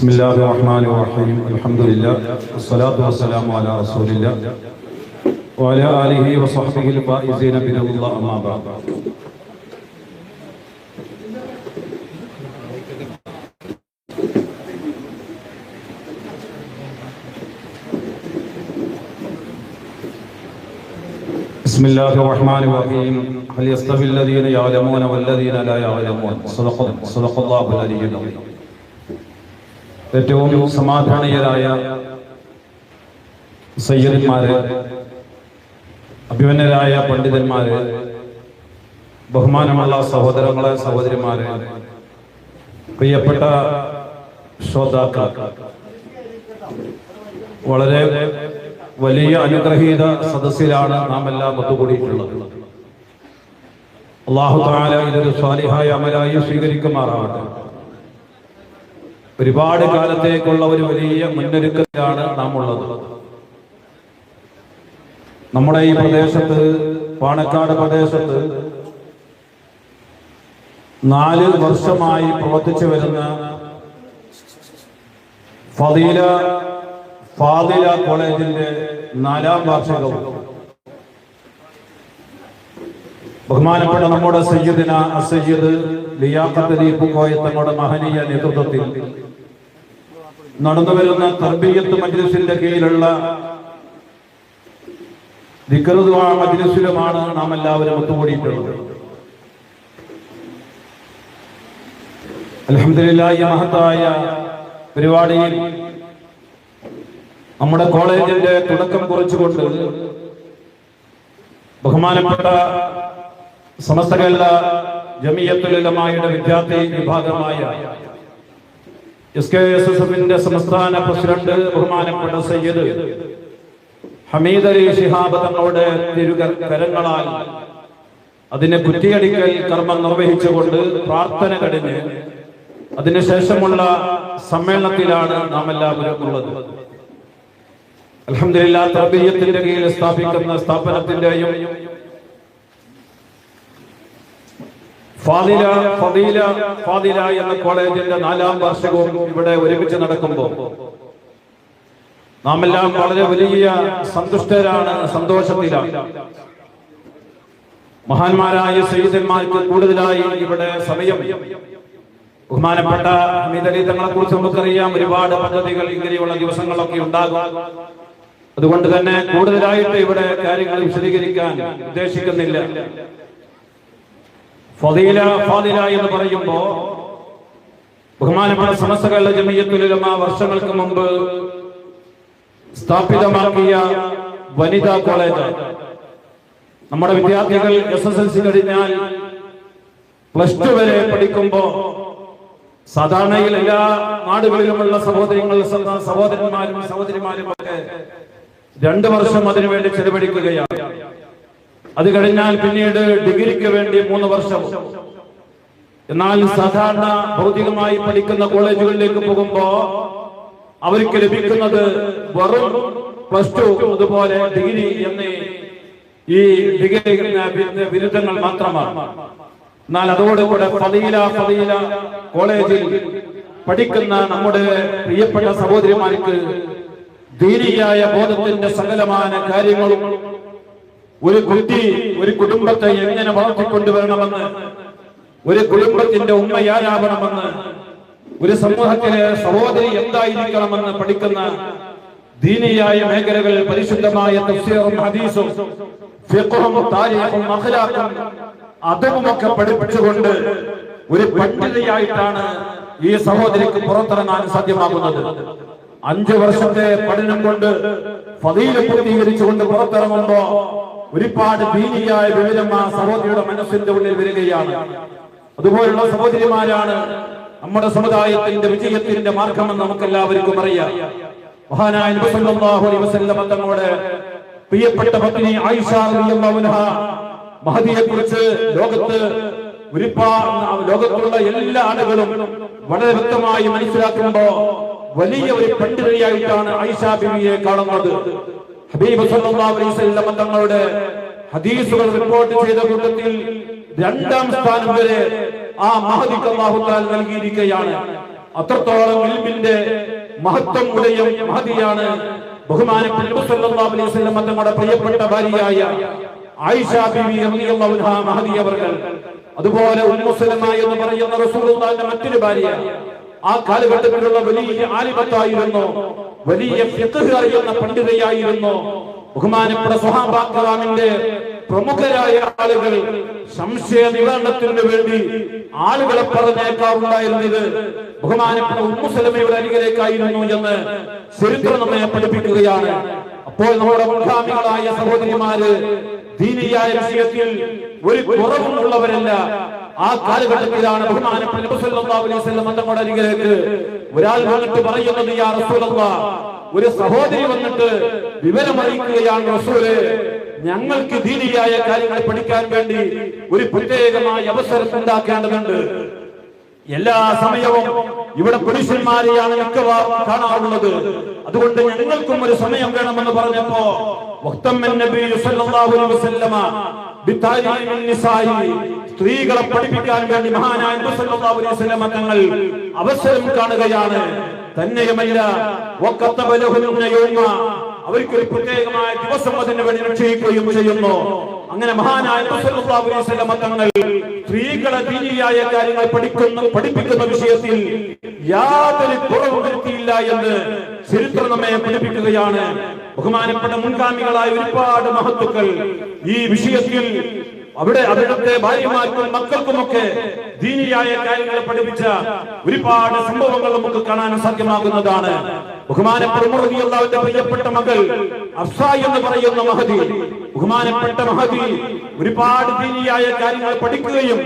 بسم الله الرحمن الرحيم الحمد لله والصلاة والسلام على رسول الله وعلى آله وصحبه الفائزين برضا الله أما بعد بسم الله الرحمن الرحيم هل يستوي الذين يعلمون والذين لا يعلمون صدق صدق الله العلي العظيم ഏറ്റവും സമാധാനീയരായ സയ്യദന്മാര് അഭിമന്യരായ പണ്ഡിതന്മാര് ബഹുമാനമുള്ള സഹോദരങ്ങളെ സഹോദരിമാര് പ്രിയപ്പെട്ട ശ്രോതാക്കൾ വളരെ വലിയ അനുഗ്രഹീത സദസ്സിലാണ് നാം എല്ലാം ഒത്തുകൂടിയിട്ടുള്ളത്. അള്ളാഹു താല ഇതൊരു സ്വാലിഹായ അമലായി സ്വീകരിക്കുമാറാവട്ടെ ഒരുപാട് കാലത്തേക്കുള്ള ഒരു വലിയ മുന്നൊരുക്കത്തിലാണ് നാം ഉള്ളത് നമ്മുടെ ഈ പ്രദേശത്ത് പാണക്കാട് പ്രദേശത്ത് നാല് വർഷമായി പ്രവർത്തിച്ചു വരുന്ന ഫതീല ഫാദില കോളേജിന്റെ നാലാം വാർഷികവും ബഹുമാനപ്പെട്ട നമ്മുടെ സയ്യിദിന അസയ്യിദ് ലിയാഖത്ത് അലി പൂക്കോയ തങ്ങളുടെ മഹനീയ നേതൃത്വത്തിൽ നടന്നുവരുന്ന തർബീയത്ത് മജ്ലിസിന്റെ കീഴിലുള്ള ദിക്റുദ്വാ മജ്ലിസിലുമാണ് നാം എല്ലാവരും ഒത്തുകൂടിയിട്ടുള്ളത്. അലഹമില്ല ഈ മഹത്തായ പരിപാടിയിൽ നമ്മുടെ കോളേജിന്റെ തുടക്കം കുറിച്ചുകൊണ്ട് ബഹുമാനപ്പെട്ട സമസ്ത കേരള ജമിയത്തുലമായുടെ വിദ്യാർത്ഥി വിഭാഗമായ എസ് കെ എസ് എസ് എഫിന്റെ സംസ്ഥാന പ്രസിഡന്റ് ബഹുമാനപ്പെട്ട സയ്യിദ് ഹമീദ് അലി ശിഹാബ് തങ്ങളുടെ തിരുകരങ്ങളാൽ അതിനെ കുറ്റിയടിക്കൽ കർമ്മം നിർവഹിച്ചുകൊണ്ട് പ്രാർത്ഥന കഴിഞ്ഞ് അതിനുശേഷമുള്ള സമ്മേളനത്തിലാണ് നാം എല്ലാവരും ഉള്ളത്. അലഹമില്ല തർബീയത്തിന്റെ കീഴിൽ സ്ഥാപിക്കുന്ന സ്ഥാപനത്തിന്റെയും ഫാദില ഫദീല ഫാദില എന്ന കോളേജിന്റെ നാലാം വാർഷികവും ഇവിടെ ഒരുമിച്ച് നടക്കുമ്പോൾ നാം എല്ലാം വളരെ വലിയ സന്തുഷ്ടരാണ് സന്തോഷത്തിലാണ്. മഹാന്മാരായ സൈതന്മാർക്ക് കൂടുതലായി ഇവിടെ സമയം. ബഹുമാനപ്പെട്ട ഹമീദലി കുറിച്ച് നമുക്കറിയാം ഒരുപാട് പദ്ധതികൾ ഇങ്ങനെയുള്ള ദിവസങ്ങളൊക്കെ ഉണ്ടാകും. അതുകൊണ്ട് തന്നെ കൂടുതലായിട്ട് ഇവിടെ കാര്യങ്ങൾ വിശദീകരിക്കാൻ ഉദ്ദേശിക്കുന്നില്ല. ഫതീല ഫാദില എന്ന് പറയുമ്പോ ബഹുമാനപ്പെട്ട സമസ്തകളുടെ ജമീയത്തുലമ വർഷങ്ങൾക്ക് മുമ്പ് സ്ഥാപിതമാക്കിയ വനിതാ കോളേജ്. നമ്മുടെ വിദ്യാർത്ഥികൾ എസ് എസ് എൽ സി കഴിഞ്ഞാൽ പ്ലസ് ടു വരെ പഠിക്കുമ്പോ സാധാരണയിൽ എല്ലാ നാടുകളിലുമുള്ള സഹോദരങ്ങൾ സഹോദരന്മാരും സഹോദരിമാരും ഒക്കെ രണ്ടു വർഷം അതിനുവേണ്ടി ചെലവഴിക്കുകയാണ്. അത് കഴിഞ്ഞാൽ പിന്നീട് ഡിഗ്രിക്ക് വേണ്ടി മൂന്ന് വർഷം. എന്നാൽ സാധാരണ ഭൗതികമായി പഠിക്കുന്ന കോളേജുകളിലേക്ക് പോകുമ്പോ അവർക്ക് ലഭിക്കുന്നത് വെറും പ്ലസ് ടു അതുപോലെ ഡിഗ്രി എന്നീ ഈ ഡിഗ്രി ബിരുദങ്ങൾ മാത്രമാണ്. എന്നാൽ അതോടുകൂടെ ഫതീല ഫതീല കോളേജിൽ പഠിക്കുന്ന നമ്മുടെ പ്രിയപ്പെട്ട സഹോദരിമാർക്ക് ദീനിയായ ബോധത്തിന്റെ സകലമായ കാര്യങ്ങളും ഒരു കുട്ടി ഒരു കുടുംബത്തെ എങ്ങനെ വളർത്തിക്കൊണ്ടുവരണമെന്ന് ഒരു കുടുംബത്തിന്റെ ഉമ്മയാരാവണമെന്ന് ഒരു സമൂഹത്തിലെ സഹോദരി എന്തായിരിക്കണമെന്ന് പഠിക്കുന്ന ദീനിയായ മേഖലകൾ പരിശുദ്ധമായ തഫ്സീറും ഹദീസും ഫിഖും താരീഖും അഖ്ലാഖും അതുമൊക്കെ പഠിപ്പിച്ചുകൊണ്ട് ഒരു പണ്ഡിതയായിട്ടാണ് ഈ സഹോദരിക്ക് പുറത്തിറങ്ങാൻ സാധ്യമാകുന്നത്. അഞ്ചു വർഷത്തെ പഠനം കൊണ്ട് ഫതീല പൂർത്തീകരിച്ചുകൊണ്ട് പുറത്തിറങ്ങുമ്പോ ഒരുപാട് ദീനിയായ വിവരം ആ സഹോദരിയുടെ മനസ്സിന്റെ ഉള്ളിൽ വരികയാണ്. അതുപോലുള്ള സഹോദരിമാരാണ് നമ്മുടെ സമുദായത്തിന്റെ വിജയത്തിന്റെ മാർഗമെന്ന് നമുക്ക് എല്ലാവർക്കും അറിയാം. മഹാനായ തങ്ങളുടെ പ്രിയപ്പെട്ട പത്നി ആയിഷ മഹദിയെ കുറിച്ച് ലോകത്ത് ഒരുപാട് ലോകത്തുള്ള എല്ലാ ആളുകളും വളരെ വ്യക്തമായി മനസ്സിലാക്കുമ്പോ വലിയ ഒരു പണ്ഡിതയായിട്ടാണ് ആയിഷ ബിബിയെ കാണുന്നത്. ഹബീബ് സല്ലല്ലാഹു അലൈഹി വസല്ലം തങ്ങളുടെ ഹദീസുകൾ റിപ്പോർട്ട് ചെയ്ത കൂട്ടത്തിൽ രണ്ടാം സ്ഥാനം വരെ ആ മഹദിക്ക് തആല നൽകിയിരിക്കുകയാണ്. അത്രത്തോളം ഇൽമിന്റെ മഹത്വം ഉടയ മഹതിയാണ് ബഹുമാനപ്പെട്ട നബി സല്ലല്ലാഹു അലൈഹി വസല്ലം തങ്ങളുടെ പ്രിയപ്പെട്ട ഭാര്യയായ ആയിഷ ബിബി റളിയല്ലാഹു അൻഹ മഹദി അതുപോലെ ഉമ്മു സലമ എന്ന് പറയുന്ന റസൂലുള്ളാഹിന്റെ മറ്റൊരു ഭാര്യ ആ കാലഘട്ടത്തിലുള്ള വലിയ ആലിമത്തായിരുന്നു വലിയ അറിയുന്ന പണ്ഡിതയായിരുന്നു. ബഹുമാനപ്പെട്ട പ്രമുഖരായ ആളുകൾ സംശയ നിവാരണത്തിന് വേണ്ടി ആളുകളെ പറഞ്ഞേക്കാറുണ്ടായിരുന്നത് ബഹുമാനപ്പെട്ട ഉമ്മുസലമയുടെ അരികിലേക്കായിരുന്നു എന്ന് ചരിത്രം നമ്മെ പഠിപ്പിക്കുകയാണ്. അപ്പോൾ നമ്മുടെ മുൻഗാമികളായ സഹോദരിമാര് ദീനിയായ വിഷയത്തിൽ ഒരു കുറവും ഉള്ളവരല്ല ആ കാലഘട്ടത്തിലാണ് ബഹുമാനപ്പെട്ട ഒരാൾ വന്നിട്ട് പറയുന്നത് യാ ഒരു സഹോദരി വന്നിട്ട് വിവരമറിയിക്കുകയാണ് റസൂൽ. ഞങ്ങൾക്ക് ദീനിയായ കാര്യങ്ങൾ പഠിക്കാൻ വേണ്ടി ഒരു പ്രത്യേകമായ അവസരം ഉണ്ടാക്കേണ്ടതുണ്ട്. എല്ലാ സമയവും ഇവിടെ പുരുഷന്മാരെയാണ് മിക്കവാറും കാണാറുള്ളത്. അതുകൊണ്ട് ഞങ്ങൾക്കും ഒരു സമയം വേണമെന്ന് പറഞ്ഞപ്പോ സ്ത്രീകളെ പഠിപ്പിക്കാൻ വേണ്ടി മഹാനായ തങ്ങൾ അവസരം കാണുകയാണ്. തന്നെയുമല്ല അവർക്ക് ഒരു പ്രത്യേകമായ ദിവസം അതിന് വേണ്ടി നിശ്ചയിക്കുകയും ചെയ്യുന്നു. അങ്ങനെ മഹാനായ തങ്ങൾ സ്ത്രീകളെ ദീനിയായ കാര്യങ്ങൾ പഠിക്കുന്ന പഠിപ്പിക്കുന്ന വിഷയത്തിൽ യാതൊരു കുറവും വരുത്തിയില്ല എന്ന് ചരിത്ര നമ്മെ പഠിപ്പിക്കുകയാണ്. ബഹുമാനപ്പെട്ട മുൻഗാമികളായ ഒരുപാട് മഹത്തുക്കൾ ഈ വിഷയത്തിൽ അവിടെ അവിടുത്തെ ഭാര്യമാർക്കും മക്കൾക്കുമൊക്കെ ദീനിയായ കാര്യങ്ങൾ പഠിപ്പിച്ച ഒരുപാട് സംഭവങ്ങൾ നമുക്ക് കാണാൻ സാധ്യമാകുന്നതാണ്. റളിയല്ലാഹുവിന്റെ പ്രിയപ്പെട്ട മകൾ അഫ്സ എന്ന് പറയുന്ന മഹതി ബഹുമാനപ്പെട്ട മഹതി ഒരുപാട് ദീനിയായ കാര്യങ്ങൾ പഠിക്കുകയും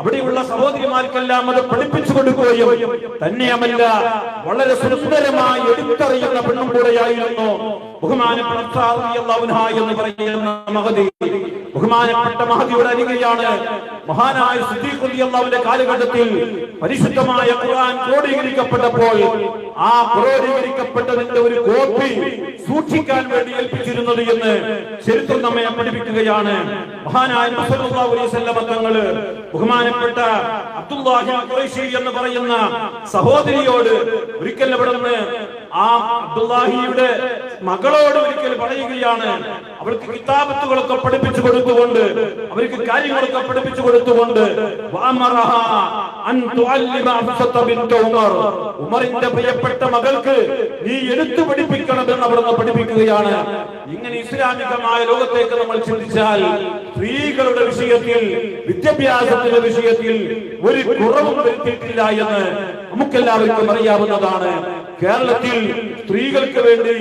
അവിടെയുള്ള സഹോദരിമാർക്കെല്ലാം അത് പഠിപ്പിച്ചു കൊടുക്കുകയും തന്നെയുമല്ല വളരെ സുന്ദരമായി എടുത്തറിയുന്ന പെണ്ണും കൂടെയായിരുന്നു ബഹുമാനപ്പെട്ട എന്ന് പറയുന്ന മഹദി. ബഹുമാനപ്പെട്ട മഹദിയുടെ അരികെയാണ് മഹാനായ സിദ്ദീഖ് റളിയല്ലാഹുവിന്റെ കാലഘട്ടത്തിൽ പരിശുദ്ധമായ ഖുർആൻ ക്രോഡീകരിക്കപ്പെട്ടപ്പോൾ ആ ക്രോഡീകരിക്കപ്പെട്ടതിന്റെ ഒരു കോപ്പി സൂക്ഷിക്കാൻ വേണ്ടി ഏൽപ്പിച്ചിരുന്നത് എന്ന് ചരിത്രം നമ്മെ പഠിപ്പിക്കുകയാണ്. മഹാനായ തങ്ങൾ ബഹുമാനപ്പെട്ട അബ്ദുല്ലാഹി എന്ന് പറയുന്ന സഹോദരിയോട് ഒരിക്കൽ അവിടുന്ന് ആ അബ്ദുല്ലാഹിയുടെ മകളോട് ഒരിക്കൽ പറയുകയാണ്. അവൾക്ക് കിതാബത്തുകളൊക്കെ പഠിപ്പിച്ചു കൊടുത്തുകൊണ്ട് അവർക്ക് കാര്യങ്ങളൊക്കെ പഠിപ്പിച്ചു കൊടുത്തുകൊണ്ട് ഉമറിന്റെ പ്രിയപ്പെട്ട മകൾക്ക് നീ എടുത്തു പഠിപ്പിക്കണമെന്ന് അവിടുന്ന് പഠിപ്പിക്കുകയാണ്. ഇങ്ങനെ ഇസ്ലാമികമായ ലോകത്തേക്ക് നമ്മൾ ചിന്തിച്ചാൽ സ്ത്രീകളുടെ വിഷയത്തിൽ വിദ്യാഭ്യാസത്തിന്റെ വിഷയത്തിൽ ഒരു കുറവും വരുത്തിയിട്ടില്ല എന്ന് നമുക്കെല്ലാവർക്കും അറിയാവുന്നതാണ്. കേരളത്തിൽ സ്ത്രീകൾക്ക് വേണ്ടി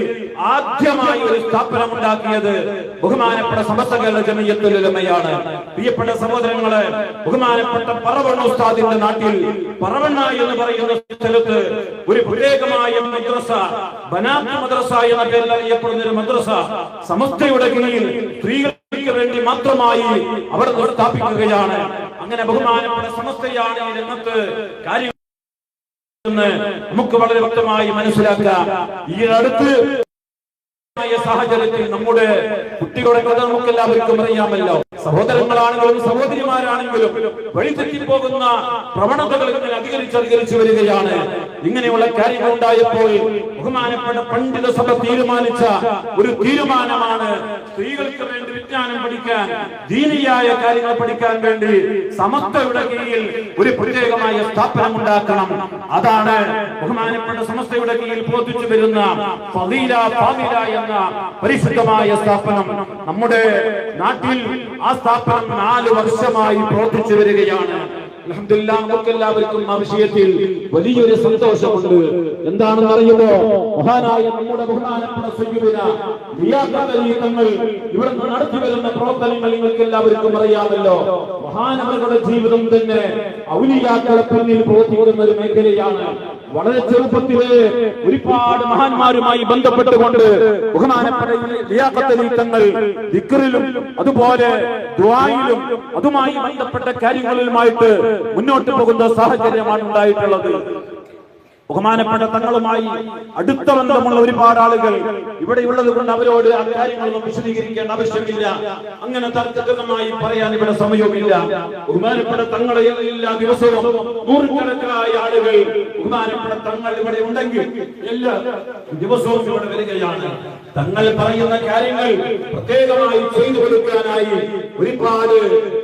ആദ്യമായി ഒരു സ്ഥാപനം ഉണ്ടാക്കിയത് ബഹുമാനപ്പെട്ട സമസ്ത കേരള ജമയത്തുലമയാണ് പ്രിയപ്പെട്ട സഹോദരങ്ങളെ ബഹുമാനപ്പെട്ട പറവണ്ണ ഉസ്താദിന്റെ നാട്ടിൽ പറവണ്ണ എന്ന് പറയുന്ന സ്ഥലത്ത് ഒരു പ്രത്യേകമായ മദ്രസ ബനാത്ത് മദ്രസ എന്ന പേരിൽ അറിയപ്പെടുന്ന ഒരു മദ്രസ സമസ്തയുടെ കീഴിൽ സ്ത്രീകൾക്ക് വേണ്ടി മാത്രമായി അവിടെ സ്ഥാപിക്കുകയാണ്. അങ്ങനെ ബഹുമാനപ്പെട്ട സമസ്തയാണ് ഈ രംഗത്ത് കാര്യം നമുക്ക് വളരെ വ്യക്തമായി മനസ്സിലാക്കാം. ഈ അടുത്ത് സാഹചര്യത്തിൽ നമ്മുടെ കുട്ടികളുടെ കഥ നമുക്ക് എല്ലാവർക്കും അറിയാമല്ലോ. സഹോദരങ്ങളാണെങ്കിലും സഹോദരിമാരാണെങ്കിലും വഴിതെറ്റിപ്പോകുന്ന പ്രവണതകൾ ഇങ്ങനെ അധികരിച്ച് അധികരിച്ചു വരികയാണ്. ഇങ്ങനെയുള്ള കാര്യങ്ങൾ ഉണ്ടായപ്പോൾ ബഹുമാനപ്പെട്ട പണ്ഡിത സഭ തീരുമാനിച്ച ഒരു തീരുമാനമാണ് സ്ത്രീകൾക്ക് വേണ്ടി വിജ്ഞാനം പഠിക്കാൻ ദീനിയായ കാര്യങ്ങൾ പഠിക്കാൻ വേണ്ടി സമസ്തയുടെ കീഴിൽ ഒരു പ്രത്യേകമായ സ്ഥാപനം ഉണ്ടാക്കണം. അതാണ് ബഹുമാനപ്പെട്ട സമസ്തയുടെ കീഴിൽ പ്രവർത്തിച്ചു വരുന്ന ഫാദില എന്ന പരിശുദ്ധമായ സ്ഥാപനം നമ്മുടെ നാട്ടിൽ ആ സ്ഥാപനം നാല് വർഷമായി പ്രവർത്തിച്ചു വരികയാണ്. അൽഹംദുലില്ലാ നമുക്ക് എല്ലാവർക്കും വലിയൊരു സന്തോഷമുണ്ട്. എന്താണെന്ന് അറിയുമോ മഹാനായ നമ്മുടെ ബഹുമാനപ്പെട്ട തങ്ങൾ ഇവിടെ നടത്തി വരുന്ന പ്രവർത്തനങ്ങൾ നിങ്ങൾക്ക് എല്ലാവർക്കും അറിയാമല്ലോ. മഹാനവരുടെ ജീവിതം തന്നെ ഔലിയാക്കളെ പിന്നിൽ പ്രവർത്തിക്കുന്ന ഒരു മേഖലയാണ്. വളരെ ചെറുപ്പത്തിൽ ഒരുപാട് മഹാന്മാരുമായി ബന്ധപ്പെട്ടുകൊണ്ട് ബഹുമാനപ്പെട്ട ദിക്കറിലും അതുപോലെ ദുആയിലും അതുമായി ബന്ധപ്പെട്ട കാര്യങ്ങളിലുമായിട്ട് മുന്നോട്ട് പോകുന്ന സാഹചര്യമാണ് ഉണ്ടായിട്ടുള്ളത്. ബഹുമാനപ്പെട്ട തങ്ങളുമായി അടുത്ത ബന്ധമുള്ള ഒരുപാട് ആളുകൾ ഇവിടെയുള്ളത് കൊണ്ട് അവരോട് ആ കാര്യങ്ങളൊന്നും വിശദീകരിക്കേണ്ട ആവശ്യമില്ല. അങ്ങനെ തർക്കമായി പറയാൻ ഇവിടെ സമയവുമില്ല. ബഹുമാനപ്പെട്ട തങ്ങളെ എല്ലാ ദിവസവും നൂറുകണക്കായ ആളുകൾ ബഹുമാനപ്പെട്ട തങ്ങൾ ഇവിടെ ഉണ്ടെങ്കിൽ എല്ലാ ദിവസവും ഇവിടെ വരികയാണ്. തങ്ങൾ പറയുന്ന കാര്യങ്ങൾ പ്രത്യേകമായി ചെയ്തു കൊടുക്കാനായി ഒരുപാട്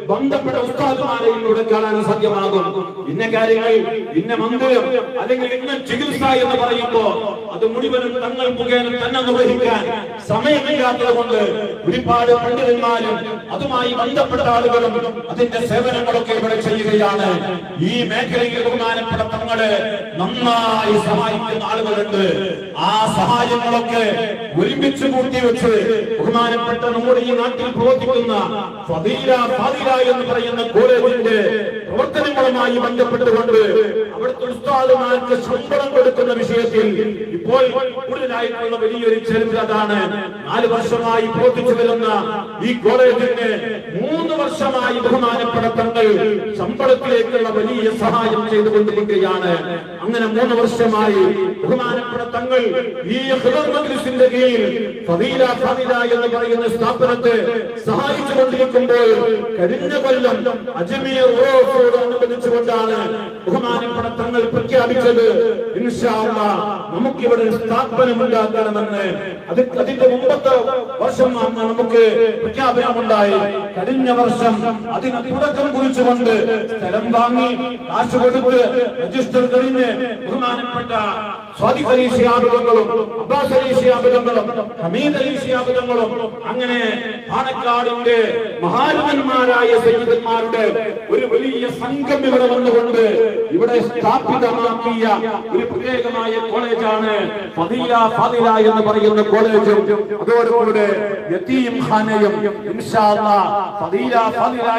ബന്ധപ്പെട്ട ഉസ്താദുമാരെയിലൂടെ കാണാൻ സാധ്യമാകും. ഇന്ന കാര്യങ്ങൾ ഇന്ന മന്ദിരം അല്ലെങ്കിൽ ഇന്ന ചികിത്സ എന്ന് പറയുമ്പോൾ അത് മുഴുവനും തങ്ങൾ മുഖേന തന്നെ നിർവഹിക്കാൻ സമയമില്ലാത്തത് കൊണ്ട് ഒരുപാട് പണ്ഡിതന്മാരും അതുമായി ബന്ധപ്പെട്ട ആളുകളും അതിന്റെ സേവനങ്ങളൊക്കെ ഇവിടെ ചെയ്യുകയാണ്. ഈ മേഖലയിൽ ബഹുമാനപ്പെട്ട തങ്ങൾ നന്നായി സഹായിക്കുന്ന ആളുകളുണ്ട്. ആ സഹായങ്ങളൊക്കെ ഒരുമിച്ച് കൂട്ടി വെച്ച് ബഹുമാനപ്പെട്ട നമ്മുടെ ഈ നാട്ടിൽ പ്രവർത്തിക്കുന്ന ഫദീല ഫാദില എന്ന് പറയുന്ന കോളേജിന്റെ പ്രവർത്തനങ്ങളുമായി ബന്ധപ്പെട്ടുകൊണ്ട് അവിടുത്തെ ഉസ്താദുമാർക്ക് ശമ്പളം കൊടുക്കുന്ന വിഷയത്തിൽ ഇപ്പോൾ കൂടുതലായിട്ടുള്ള വലിയൊരു ചരിത്ര അതാണ്. നാല് വർഷമായി പ്രവർത്തിച്ചു വരുന്ന ഈ കോളേജിന് മൂന്ന് വർഷമായി ബഹുമാനപ്പെട്ട തങ്ങൾ ശമ്പളത്തിലേക്കുള്ള വലിയ സഹായം ചെയ്തുകൊണ്ടിരിക്കുകയാണ്. അങ്ങനെ മൂന്ന് വർഷമായി ബഹുമാനപ്പെട്ട തങ്ങൾ ഈ മജ്ലിസിന്റെ കീഴിൽ ഫദീല ഫാദില എന്ന് പറയുന്ന സ്ഥാപനത്തെ സഹായിച്ചുകൊണ്ടിരിക്കുമ്പോൾ കഴിഞ്ഞ കൊല്ലം അജ്മീർ ഉറവത്തോടനുബന്ധിച്ചുകൊണ്ടാണ് ബഹുമാനപ്പെട്ട തങ്ങൾ പ്രഖ്യാപിച്ചത് നമുക്കിവിടെ സ്ഥാപനം ഉണ്ടാക്കണമെന്ന് അത് അതിന്റെ മുമ്പത്തെ വർഷം നമുക്ക് പ്രഖ്യാപനമുണ്ടായി. കഴിഞ്ഞ വർഷം അതിന് തുടക്കം കുറിച്ചുകൊണ്ട് സ്ഥലം വാങ്ങി കാശ് കൊടുത്ത് രജിസ്റ്റർ കഴിഞ്ഞ് ബഹുമാനപ്പെട്ട സ്വാദിഖ് അലി ശിഹാബിതങ്ങളും അബ്ബാസ് അലി ഹമീദ് അലി അങ്ങനെ പാണക്കാടിന്റെ മഹാരഥന്മാരായ സൈനികന്മാരുടെ ഒരു വലിയ സംഘം ഇവിടെ വന്നുകൊണ്ട് ഇവിടെ സ്ഥാപിതമാക്കിയ ഒരു പ്രത്യേകമായ കോളേജാണ് ഫദില ഫാദില എന്ന് പറയുന്ന കോളേജും. അതോടുകൂടെ യതീം ഖാനയും ഇൻഷാ ഫദീല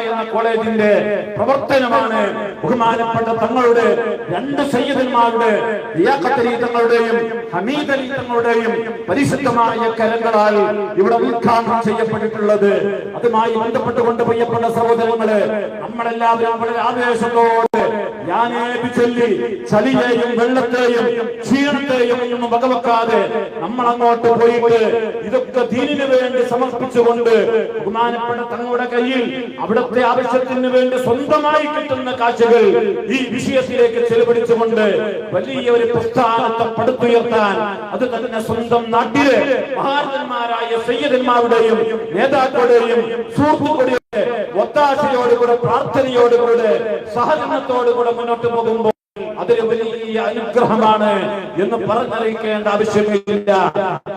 എന്ന കോളേജിന്റെ പ്രവർത്തനമാണ് ബഹുമാനപ്പെട്ട തങ്ങളുടെ രണ്ട് സയ്യിദന്മാരുടെ ലിയാഖത്ത് ലിയാഖത്തരീതങ്ങളുടെയും ഹമീദരീതങ്ങളുടെയും പരിശുദ്ധമായ കരങ്ങളാൽ ഇവിടെ ഉദ്ഘാടനം ചെയ്യപ്പെട്ടിട്ടുള്ളത്. അതുമായി ബന്ധപ്പെട്ടുകൊണ്ട് പ്രിയപ്പെട്ട സഹോദരങ്ങൾ നമ്മളെല്ലാവരും വളരെ ഞാനേ ചൊല്ലി ചളിയെയും വെള്ളത്തെയും ക്ഷീണത്തെയും ഒന്നും വകവെക്കാതെ നമ്മൾ അങ്ങോട്ട് പോയിട്ട് ഇതൊക്കെ ദീനിന് വേണ്ടി സമർപ്പിച്ചുകൊണ്ട് ബഹുമാനപ്പെട്ട തങ്ങളുടെ കയ്യിൽ അവിടുത്തെ ആവശ്യത്തിന് വേണ്ടി സ്വന്തമായി കിട്ടുന്ന കാഴ്ചകൾ ഈ വിഷയത്തിലേക്ക് ചെലവഴിച്ചുകൊണ്ട് വലിയ ഒരു പ്രസ്ഥാനത്തെ പടുത്തുയർത്താൻ അത് തന്നെ സ്വന്തം നാട്ടിലെ മഹാരന്മാരായ സയ്യദന്മാരുടെയും നേതാക്കളുടെയും സുഹൃത്തുക്കളുടെയും ഒത്താശയോടുകൂടെ പ്രാർത്ഥനയോടുകൂടെ സഹകരണത്തോടുകൂടെ മുന്നോട്ട് പോകുമ്പോൾ അതൊരു വലിയ അനുഗ്രഹമാണ് എന്ന് പറഞ്ഞറിയിക്കേണ്ട ആവശ്യമില്ല.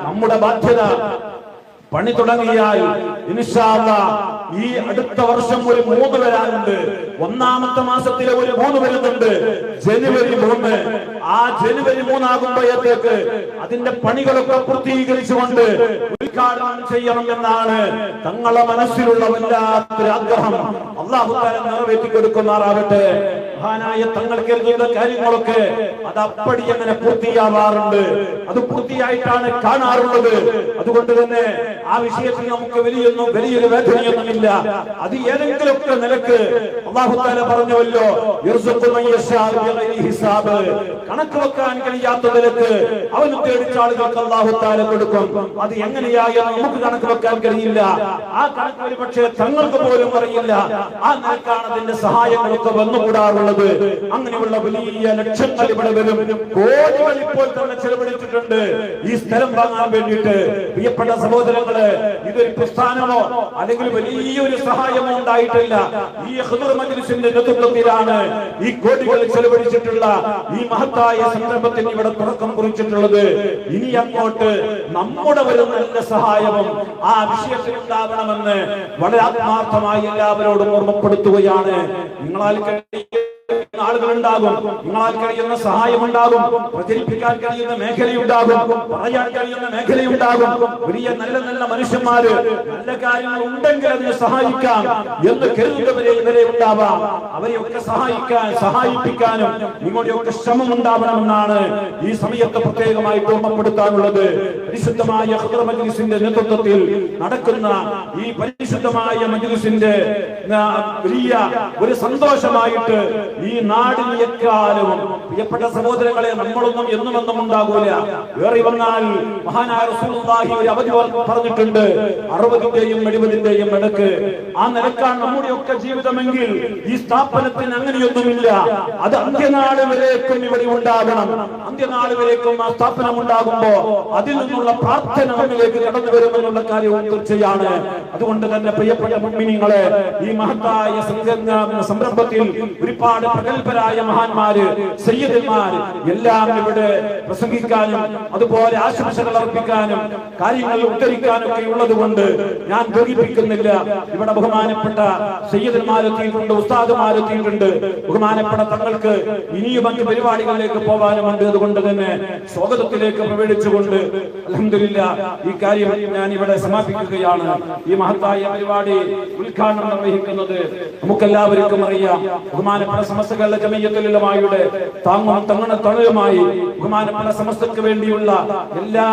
നമ്മുടെ ബാധ്യത പണി തുടങ്ങിയാൽ ഇൻഷാ അല്ലാഹ് ഈ അടുത്ത വർഷം ഒരു മൂന്ന് വരാനുണ്ട്. ഒന്നാമത്തെ മാസത്തിലെ ഒരു മൂന്ന് വരുന്നുണ്ട്. ജനുവരി മൂന്ന്. ആ ജനുവരി മൂന്നാകുമ്പോഴത്തേക്ക് അതിന്റെ പണികളൊക്കെ പൂർത്തീകരിച്ചുകൊണ്ട് ഉദ്ഘാടനം ചെയ്യണം എന്നാണ് തങ്ങളെ മനസ്സിലുള്ള വല്ലാത്തൊരു ആഗ്രഹം. അള്ളാഹു താല നിറവേറ്റി കൊടുക്കുമാറാവട്ടെ മഹാനായ തങ്ങൾ കരുതുന്ന കാര്യങ്ങളൊക്കെ അത് അപ്പടി അങ്ങനെ പൂർത്തിയാവാറുണ്ട്. അത് പൂർത്തിയായിട്ടാണ് കാണാറുള്ളത്. അതുകൊണ്ട് തന്നെ ആ വിഷയത്തിൽ നമുക്ക് വലിയൊന്നും വലിയൊരു വേദനയൊന്നുമില്ല. അത് ഏതെങ്കിലുമൊക്കെ നിലയ്ക്ക് അള്ളാഹുത്താല പറഞ്ഞുവല്ലോ കണക്ക് വെക്കാൻ കഴിയാത്ത നിലയ്ക്ക് അവന് തേടിച്ച ആളുകൾക്ക് അള്ളാഹുത്താല കൊടുക്കും. അത് എങ്ങനെയായാലും നമുക്ക് കണക്ക് വെക്കാൻ കഴിയില്ല. ആ കണക്ക് ഒരു പക്ഷേ തങ്ങൾക്ക് പോലും അറിയില്ല. ആ നിലക്കാണ് അതിന്റെ സഹായങ്ങളൊക്കെ വന്നുകൂടാറുള്ളത്. അങ്ങനെയുള്ള വലിയ ലക്ഷങ്ങൾ ഇവിടെ വരും. കോടികൾ ഇപ്പോൾ തന്നെ ചെലവഴിച്ചിട്ടുണ്ട്. ഈ സ്ഥലം വാങ്ങാൻ വേണ്ടിയിട്ട്. പ്രിയപ്പെട്ട സഹോദരങ്ങൾ ഇതൊരു പ്രസ്ഥാനമോ അല്ലെങ്കിൽ വലിയൊരു സഹായമോ ഉണ്ടായിട്ടില്ല. ഈ ഹദർ മജ്ലിസിന്റെ നേതൃത്വത്തിലാണ് ഈ കോടികൾ ചെലവഴിച്ചിട്ടുള്ള ഈ മഹത്തായ സംരംഭത്തിന് ഇവിടെ തുടക്കം കുറിച്ചിട്ടുള്ളത്. ഇനി അങ്ങോട്ട് നമ്മുടെ ഒരു നല്ല സഹായവും ആ വിഷയത്തിൽ ഉണ്ടാവണമെന്ന് വളരെ ആത്മാർത്ഥമായി എല്ലാവരോടും ഓർമ്മപ്പെടുത്തുകയാണ്. നിങ്ങളാൽ കഴിയുന്ന ആളുകളുണ്ടാകും. നിങ്ങളാൽ കഴിയുന്ന സഹായമുണ്ടാകും. പ്രചരിപ്പിക്കാൻ കഴിയുന്ന മേഖലയുണ്ടാകും. പറയാൻ കഴിയുന്ന മേഖലയുണ്ടാകും. വലിയ നല്ല നല്ല മനുഷ്യന്മാര് നല്ല കാര്യങ്ങൾ ഉണ്ടെങ്കിൽ അതിനെ സഹായിക്കാം എന്ന് കരുതുന്നവരെ ഇവരെ ഉണ്ടാവാം. അവരെയൊക്കെ സഹായിക്കാൻ സഹായിപ്പിക്കാനും നിങ്ങളുടെയൊക്കെ ശ്രമം ഉണ്ടാവണമെന്നാണ് ഈ സമയത്ത് പ്രത്യേകമായി ഓർമ്മപ്പെടുത്താനുള്ളത്. പരിശുദ്ധമായ മജ്ലിസിന്റെ നേതൃത്വത്തിൽ നടക്കുന്ന ഈ പരിശുദ്ധമായ മജ്ലിസിന്റെ വലിയ ഒരു സന്തോഷമായിട്ട് ഈ നാടിന് എക്കാലവും പ്രിയപ്പെട്ട സഹോദരങ്ങളെ നമ്മളൊന്നും എന്നും എന്നും ഉണ്ടാകൂല. വേറി വന്നാൽ മഹാനായ റസൂലുള്ളാഹി ഒരു അവധി പറ- പറഞ്ഞിട്ടുണ്ട്. അറുപതിന്റെയും എഴുപതിന്റെയും ഇടയ്ക്ക്. ആ നിലക്കാണ് നമ്മുടെയൊക്കെ ജീവിതമെങ്കിൽ ഈ സ്ഥാപനത്തിന് അങ്ങനെയൊന്നുമില്ല. അത് അന്ത്യനാട് വരേക്കും ഇവിടെ ഉണ്ടാകണം. അന്ത്യനാട് വരേക്കും ആ സ്ഥാപനം ഉണ്ടാകുമ്പോ അതിൽ നിന്നുള്ള പ്രാർത്ഥന നമ്മിലേക്ക് കടന്നു വരുമെന്നുള്ള കാര്യവും തീർച്ചയാണ്. അതുകൊണ്ട് തന്നെ പ്രിയപ്പെട്ട മുമ്മിനിങ്ങളെ ഈ മഹത്തായ സംരംഭത്തിൽ ഒരുപാട് പ്രഗത്ഭരായ മഹാന്മാര് സയ്യിദന്മാർ എല്ലാം ഇവിടെ പ്രസംഗിക്കാനും അതുപോലെ ആശംസകൾ അർപ്പിക്കാനും കാര്യങ്ങൾ ഉദ്ധരിക്കാനും ഒക്കെ ഉള്ളത് കൊണ്ട് ഞാൻ ദീർഘിപ്പിക്കുന്നില്ല ഇവിടെ ബഹുമാനപ്പെട്ട സയ്യിദന്മാരെത്തിയിട്ടുണ്ട് ഉസ്താദുമാരെത്തിയിട്ടുണ്ട് ബഹുമാനപ്പെട്ട തങ്ങൾക്ക് ഇനിയും മറ്റ് പരിപാടികളിലേക്ക് പോകാനുമുണ്ട്. അതുകൊണ്ട് തന്നെ സ്വാഗതത്തിലേക്ക് പ്രവേശിച്ചുകൊണ്ട് അലഹമില്ല ഈ കാര്യം ഞാൻ ഇവിടെ സമാപിക്കുകയാണ്. ഈ മഹത്തായ പരിപാടി ഉദ്ഘാടനം നിർവഹിക്കുന്നത് നമുക്കെല്ലാവർക്കും അറിയാം. ബഹുമാനപ്പെട്ട സമസ്തകളുടെ ജമയത്തുലമായുടെ താങ്ങും തങ്ങണ തണലുമായി ബഹുമാനപ്പെട്ട സമസ്തക്ക് വേണ്ടിയുള്ള എല്ലാ